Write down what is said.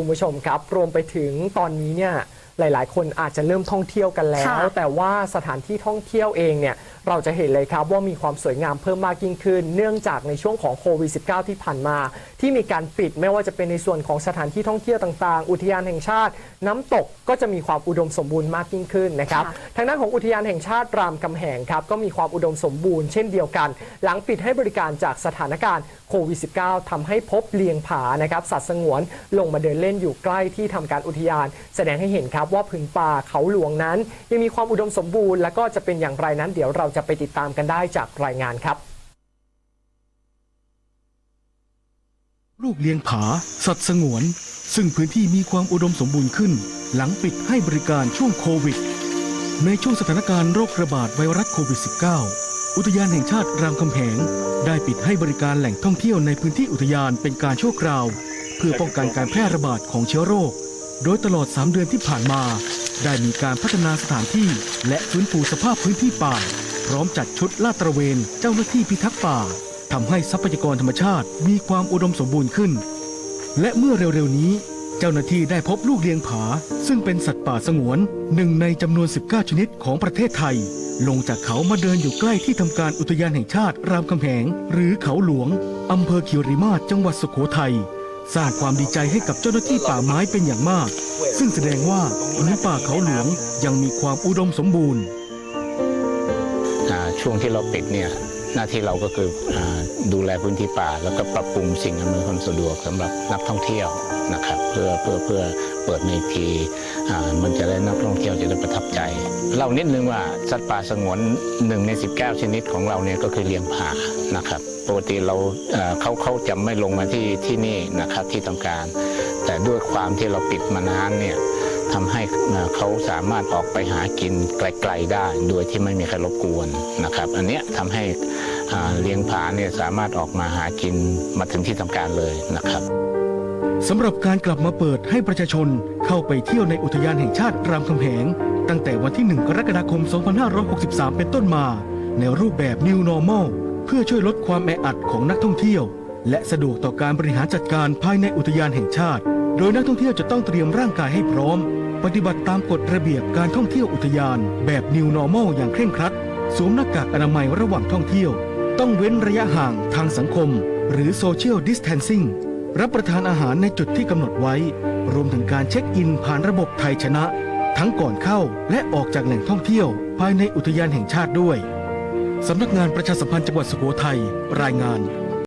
คุณผู้ชมครับ รวมไปถึงตอนนี้เนี่ย หลาย ๆ คนอาจจะเริ่มท่องเที่ยวกันแล้ว ค่ะ แต่ว่าสถานที่ท่องเที่ยวเองเนี่ยเราจะเห็นเลยครับว่ามีความสวยงามเพิ่มมากยิ่งขึ้น เนื่องจากในช่วงของโควิด -19 ที่ผ่านมา ที่มีการปิดไม่ว่าจะเป็นในส่วนของสถานที่ท่องเที่ยวต่างๆ อุทยานแห่งชาติ น้ำตกก็จะมีความอุดมสมบูรณ์มากยิ่งขึ้นนะครับ ค่ะ ทางด้านของอุทยานแห่งชาติรามคำแหงครับก็มีความอุดมสมบูรณ์เช่นเดียวกัน หลังปิดให้บริการจากสถานการณ์โควิด -19 ทำให้พบเลียงผานะครับสัตว์สงวนลงมาเดินเล่นอยู่ใกล้ที่ทำการอุทยาน แสดงให้เห็นครับว่าผืนป่าเขาหลวงนั้น ยังมีความอุดมสมบูรณ์และก็จะเป็นอย่างไรนั้น เดี๋ยวเราจะไปติดตามกันได้จากรายงานครับ ลูกเลี้ยงผา สัตว์สงวน ซึ่งพื้นที่มีความอุดมสมบูรณ์ขึ้น หลังปิดให้บริการช่วงโควิด ในช่วงสถานการณ์โรคระบาดไวรัสโควิด -19 อุทยานแห่งชาติรามคำแหง ได้ปิดให้บริการแหล่งท่องเที่ยวในพื้นที่อุทยานเป็นการชั่วคราว เพื่อป้องกันการแพร่ระบาดของเชื้อโรค โดยตลอด 3 เดือนที่ผ่านมา ได้มีการพัฒนาสถานที่ และฟื้นฟูสภาพพื้นที่ป่า พร้อมจัดชุดลาดตระเวนเจ้าหน้าที่พิทักษ์ป่าทำให้ทรัพยากรธรรมชาติมีความอุดมสมบูรณ์ขึ้น และเมื่อเร็วๆนี้ เจ้าหน้าที่ได้พบลูกเลี้ยงผา ซึ่งเป็นสัตว์ป่าสงวนหนึ่งในจำนวน 19 ชนิดของประเทศไทย ลงจากเขามาเดินอยู่ใกล้ที่ทำการอุทยานแห่งชาติรามคำแหง หรือเขาหลวงอำเภอคิริมาศจังหวัดสุโขทัย สร้างความดีใจให้กับเจ้าหน้าที่ป่าไม้เป็นอย่างมาก ซึ่งแสดงว่าพื้นป่าเขาหลวงยังมีความอุดมสมบูรณ์ อ่าช่วงที่เราปิดเนี่ยหน้าที่เราก็คืออาดูแลพื้นที่ป่า แล้วก็ปรับปรุงสิ่งอำนวยความสะดวกสำหรับนักท่องเที่ยวนะครับเพื่อเพื่อเพื่อเปิดในทีอ่ามันจะได้นักท่องเที่ยวจะได้ประทับใจเล่านิดนึงว่าสัตว์ป่าสงวนหนึ่งใน 19 ชนิดของเราเนี่ยก็คือเลี้ยงผา นะครับปกติเราเขาเขาจะไม่ลงมาที่ที่นี่นะครับที่ทำการ แต่ด้วยความที่เราปิดมานานเนี่ยทำให้เขาสามารถออกไปหากินไกลๆได้ โดยที่ไม่มีใครรบกวนนะครับ อันเนี้ยทำให้เลี้ยงผาเนี่ยสามารถออกมาหากินมาถึงที่ทำการเลยนะครับสำหรับการกลับมาเปิดให้ประชาชนเข้าไปเที่ยวในอุทยานแห่งชาติรามคำแหง ตั้งแต่วันที่ 1 กรกฎาคม 2563 เป็นต้นมา ในรูปแบบ New Normal เพื่อช่วยลดความแออัดของนักท่องเที่ยว และสะดวกต่อการบริหารจัดการภายในอุทยานแห่งชาติ โดยนักท่องเที่ยวจะต้องเตรียมร่างกายให้พร้อม ปฏิบัติตามกฎระเบียบการท่องเที่ยวอุทยาน แบบ New Normal อย่างเคร่งครัดสวมหน้ากากอนามัยระหว่างท่องเที่ยว ต้องเว้นระยะห่างทางสังคม หรือ Social Distancing รับประทานอาหารในจุดที่กำหนดไว้ รวมถึงการเช็คอินผ่านระบบไทยชนะ ทั้งก่อนเข้าและออกจากแหล่งท่องเที่ยว ภายในอุทยานแห่งชาติด้วย สำนักงานประชาสัมพันธ์จังหวัดสุโขทัยรายงาน